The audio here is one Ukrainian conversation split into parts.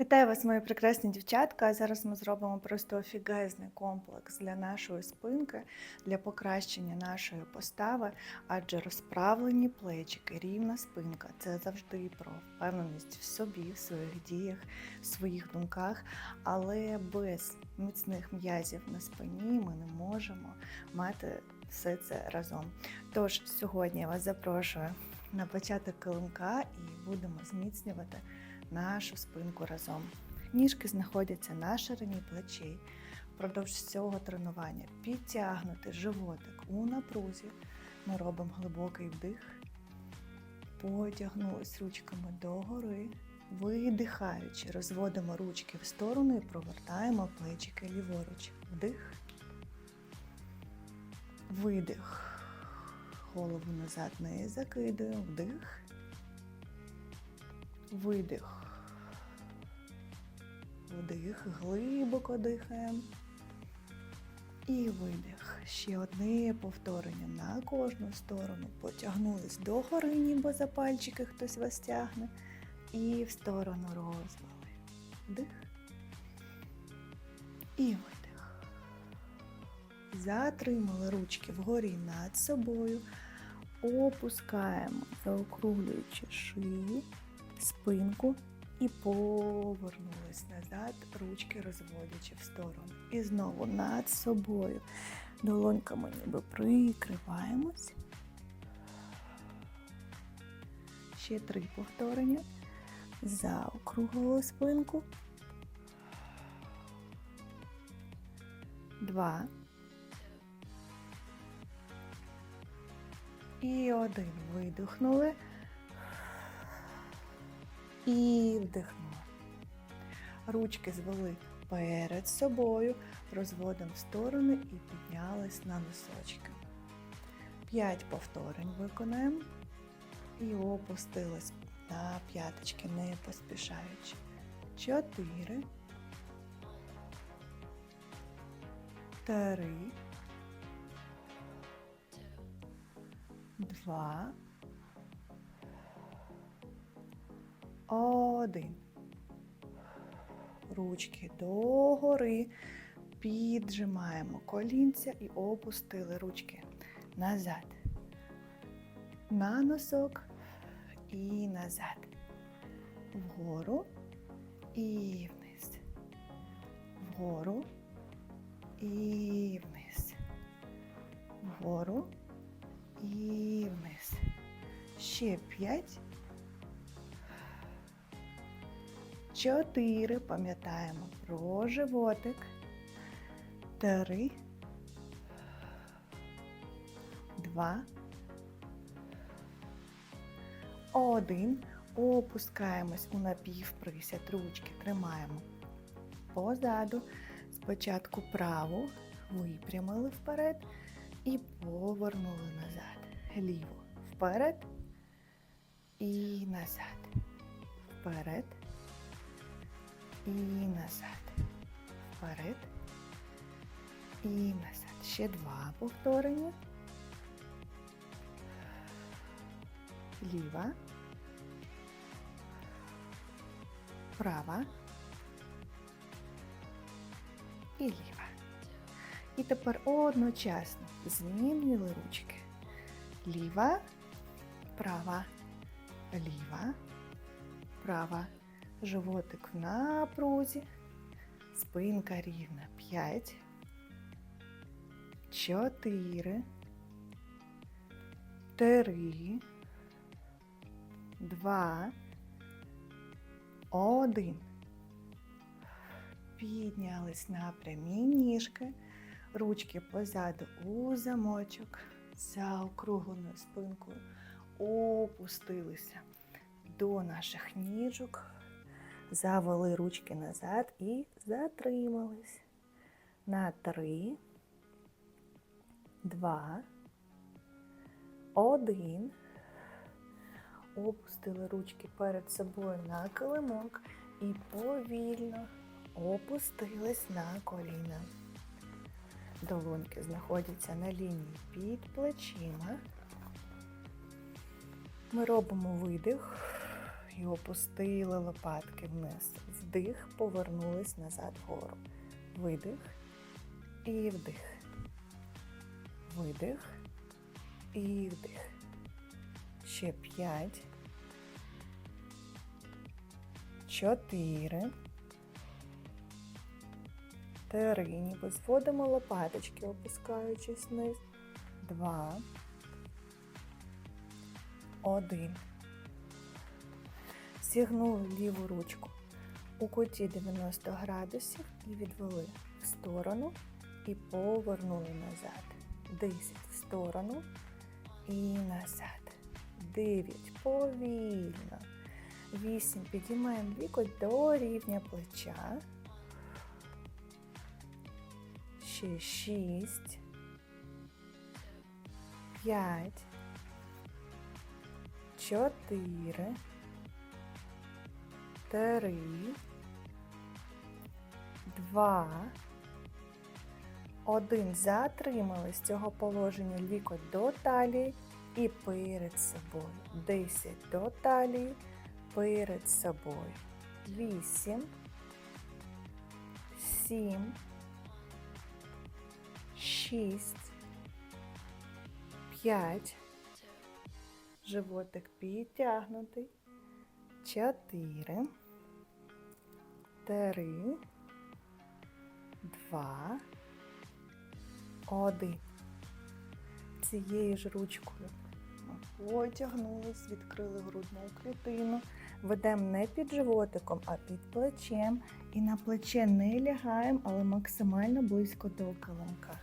Вітаю вас, мої прекрасні дівчатка. Зараз ми зробимо просто офігезний комплекс для нашої спинки, для покращення нашої постави, адже розправлені плечики, рівна спинка це завжди про впевненість в собі, в своїх діях, в своїх думках. Але без міцних м'язів на спині ми не можемо мати все це разом. Тож сьогодні я вас запрошую на початок килимка і будемо зміцнювати нашу спинку разом. Ніжки знаходяться на ширині плечей. Впродовж цього тренування підтягнути животик у напрузі. Ми робимо глибокий вдих, потягнулись ручками догори, видихаючи, розводимо ручки в сторону і провертаємо плечики ліворуч. Вдих, видих. Голову назад не закидуємо, вдих. Видих. Вдих, глибоко дихаємо. І видих. Ще одне повторення на кожну сторону. Потягнулись догори, ніби за пальчики хтось вас тягне. І в сторону розвели. Вдих. І видих. Затримали ручки вгорі над собою. Опускаємо, заокруглюючи шию спинку і повернулись назад, ручки розводячи в сторону. І знову над собою. Долоньками ніби прикриваємось. Ще три повторення. Заокруглили спинку. Два. І один. Видихнули. І вдихнули. Ручки звели перед собою, розводимо в сторони і піднялись на носочки. П'ять повторень виконаємо і опустились на п'яточки, не поспішаючи. Чотири. Три. Два. Один. Ручки догори. Піджимаємо колінця і опустили ручки назад. На носок і назад. Вгору і вниз. Вгору і вниз. Вгору і вниз. Ще п'ять. Чотири. Пам'ятаємо про животик. Три. Два. Один. Опускаємось у напівприсяд. Ручки тримаємо позаду. Спочатку праву випрямили вперед і повернули назад. Ліву вперед і назад. Вперед і назад. Вперед і назад. Ще два повторення. Ліва. Права. І ліва. І тепер одночасно змінили ручки. Ліва, права, ліва, права. Животик в напрузі. Спинка рівна. П'ять. Чотири. Три. Два. Один. Піднялись на прямі ніжки. Ручки позаду у замочок. За округленою спинкою опустилися до наших ніжок. Завели ручки назад і затримались. На три, два, один. Опустили ручки перед собою на килимок і повільно опустились на коліна. Долоньки знаходяться на лінії під плечима. Ми робимо видих і опустили лопатки вниз. Вдих. Повернулись назад вгору. Видих і вдих. Видих і вдих. Ще п'ять. Чотири. Три. Ніби зводимо лопаточки, опускаючись вниз. Два. Один. Зігнули ліву ручку у куті 90 градусів і відвели в сторону і повернули назад. 10 в сторону і назад. 9 повільно. 8 підіймаємо лікоть до рівня плеча. Ще 6. 5. 4. 3. 2. Один. Затримали з цього положення лікоть до талії і перед собою. 10 до талії, перед собою. 8, 7, 6, 5. Животик підтягнутий. 4, 3, 2, 1. Цією ж ручкою ми потягнулись, відкрили грудну клітину. Ведемо не під животиком, а під плечем. І на плече не лягаємо, але максимально близько до килимка.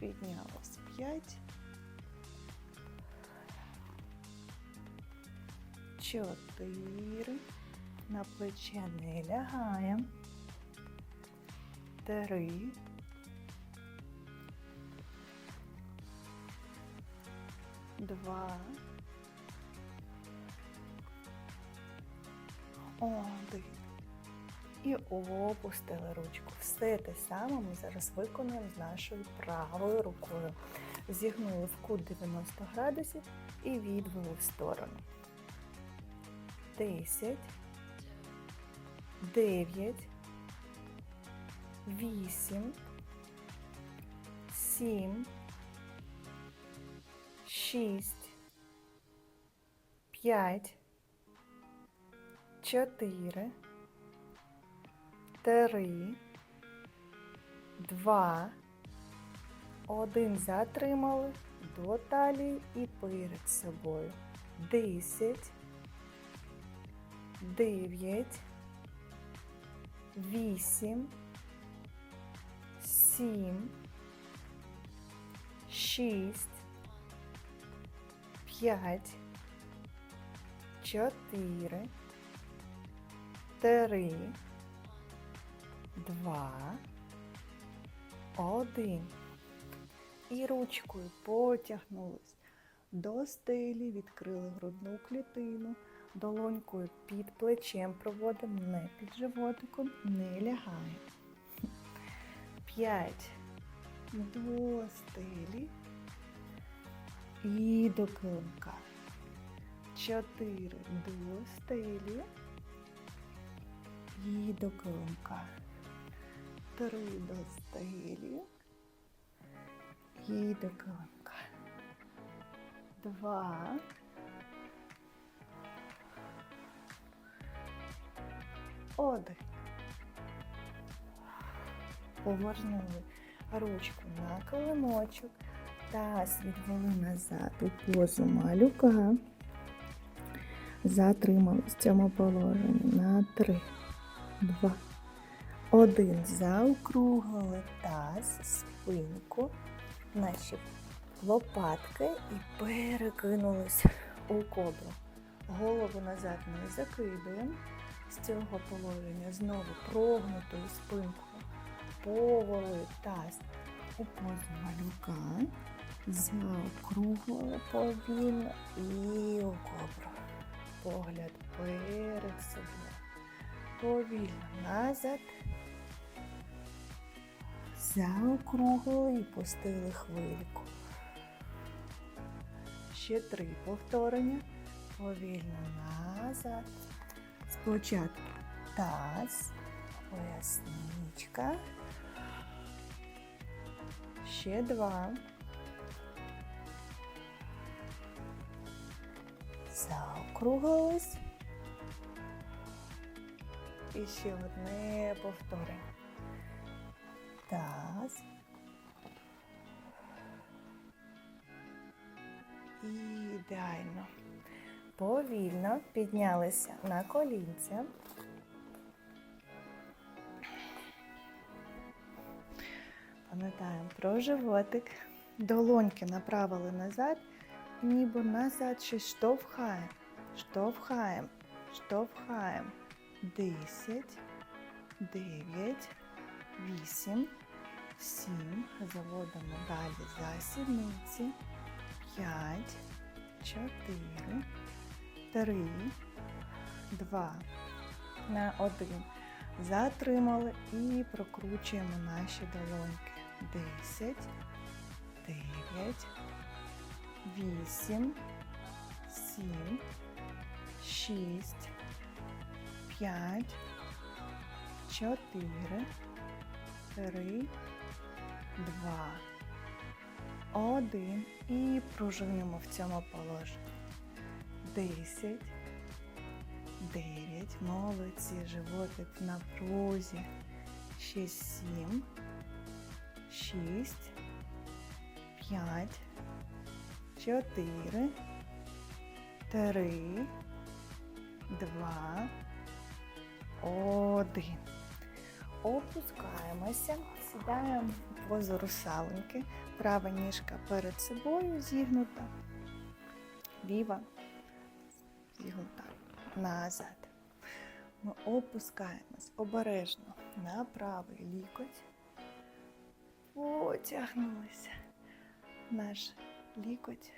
Піднялось 5. 4. На плече не лягаємо. 3. Два. Один. І опустили ручку. Все те саме ми зараз виконуємо з нашою правою рукою. Зігнули в кут 90 градусів і відвели в сторону. 10, 9, 8, 7, 6, 5, 4, 3, 2, 1. Затримали до талії і перед собою. 10, 9, 8, 7, 6, 5, 4, 3, 2, 1. І ручкою потягнулись до стелі, відкрили грудну клітину, долонькою під плечем проводимо, не під животиком, не лягаємо. 5 до стелі і до килимка. 4 до стелі і до килимка. 3 до стелі і до килимка. 2 Один. Повернули ручку на килимочок. Таз відвели назад у позу малюка. Затримали в цьому положенні на 3, 2, 1. Заокруглили таз, спинку, наші лопатки і перекинулись у кобру. Голову назад не закидаємо. З цього положення знову прогнутою спинкою повели таз у позу малюка, заокруглили повільно і у кобру. Погляд перед собою. Повільно назад. Заокруглили і пустили хвильку. Ще три повторення. Повільно назад. Спочатку таз, поясничка. Ще два. Заокруглились. І ще одне повторення. Таз. Повільно піднялися на колінця. Пам'ятаємо про животик. Долоньки направили назад, ніби назад щось штовхаємо. Штовхаємо, штовхаємо. Десять, дев'ять, вісім, сім. Заводимо далі за сідниці. П'ять, чотири, три, два, на один. Затримали і прокручуємо наші долоньки. Десять, дев'ять, вісім, сім, шість, п'ять, чотири, три, два, один. І пружинимо в цьому положенні. Десять. Дев'ять. Молодці. Животик в напрузі. Ще сім. Шість. П'ять. Чотири. Три. Два. Один. Опускаємося. Сідаємо позу русалоньки. Права ніжка перед собою зігнута. Ліва зігнута назад. Ми опускаємось обережно на правий лікоть. Потягнулися. Наш лікоть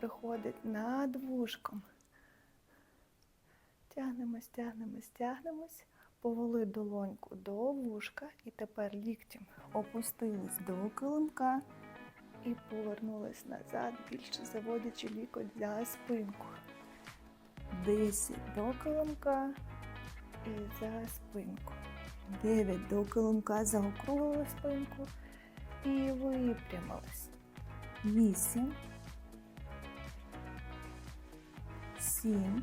приходить над вушком. Тягнемось, тягнемось, тягнемось. Повели долоньку до вушка і тепер ліктем опустились до килимка і повернулись назад, більше заводячи лікоть за спинку. 10 до килимка і за спинку. 9 до килимка, заокруглили спинку і випрямились. 8, 7,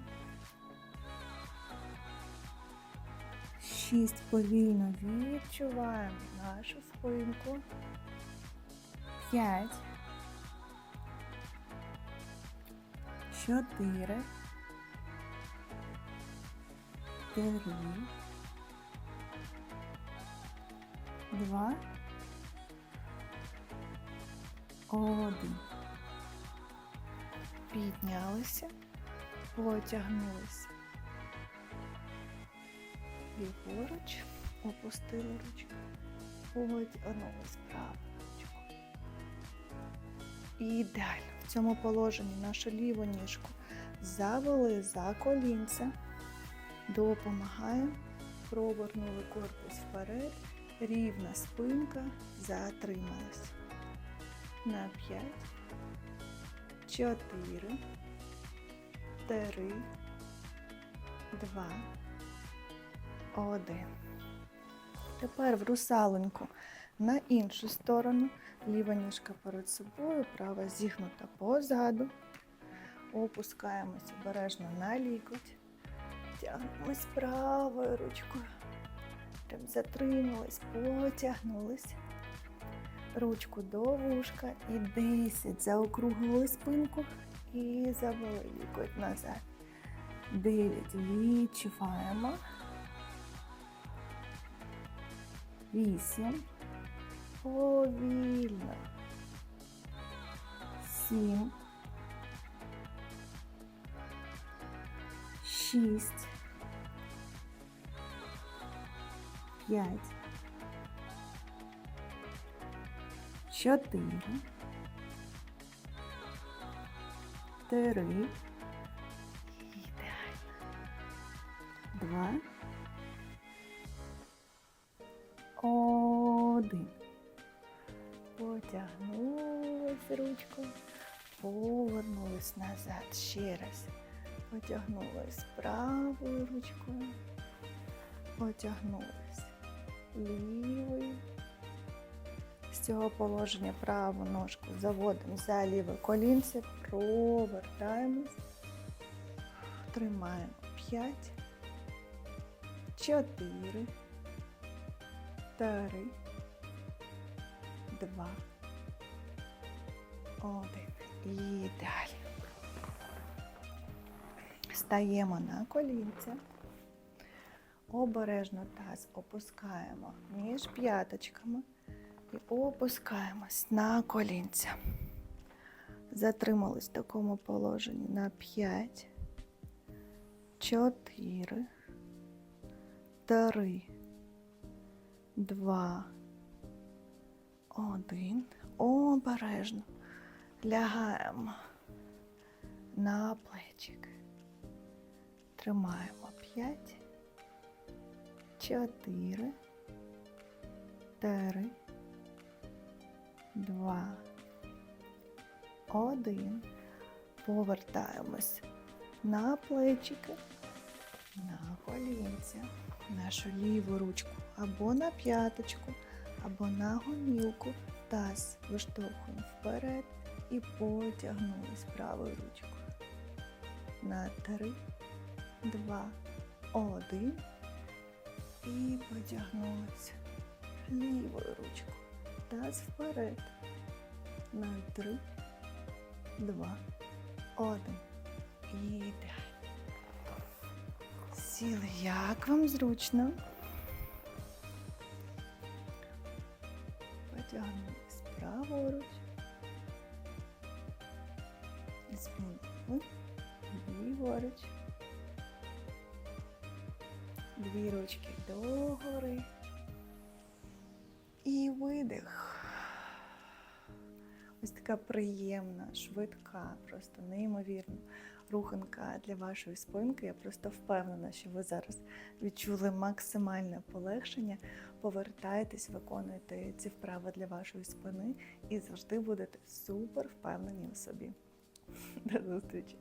6 повільно відчуваємо нашу спинку. 5, 4, три, два, один. Піднялися, потягнулися. Ліворуч, опустили ручку, потягнулись праву ручку. І ідеально. В цьому положенні нашу ліву ніжку завели за колінце. Допомагаємо. Провернули корпус вперед. Рівна спинка. Затрималась. На 5, 4, 3, 2, 1. Тепер в русалоньку на іншу сторону. Ліва ніжка перед собою, права зігнута позаду. Опускаємось обережно на лікоть. Тягнемось правою ручкою. Прям затримались, потягнулись. Ручку до вушка і 10. Заокруглили спинку і завели лікоть назад. 9. Відчуваємо. 8. Повільно. 7. 6. 5. 4. 3. Ідеально. 2. Один. Потягнулись ручкою, повернулись назад ще раз. Потягнулись правою ручкою, Потягнулись. Лівий. З цього положення праву ножку заводимо за ліве колінце, провертаємось. Тримаємо 5, 4, 3, 2, 1. І далі. Стаємо на колінця. Обережно таз опускаємо між п'яточками і опускаємось на колінця. Затримались в такому положенні на 5, 4, 3, 2, 1. Обережно лягаємо на плечик. Тримаємо 5, 4, 3, 2, 1. Повертаємось на плечики, на колінця, нашу ліву ручку або на п'яточку, або на гомілку. Таз виштовхуємо вперед і потягнулись правою ручкою. На 3, 2, 1. І потягнулися лівою ручкою. Таз вперед. На 3, 2, 1. І далі. Сіли, як вам зручно. Потягнулись праворуч. Змінили ліворуч. Дві ручки догори. І видих. Ось така приємна, швидка, просто неймовірна руханка для вашої спинки. Я просто впевнена, що ви зараз відчули максимальне полегшення. Повертайтесь, виконуйте ці вправи для вашої спини і завжди будете супер впевнені у собі. До зустрічі!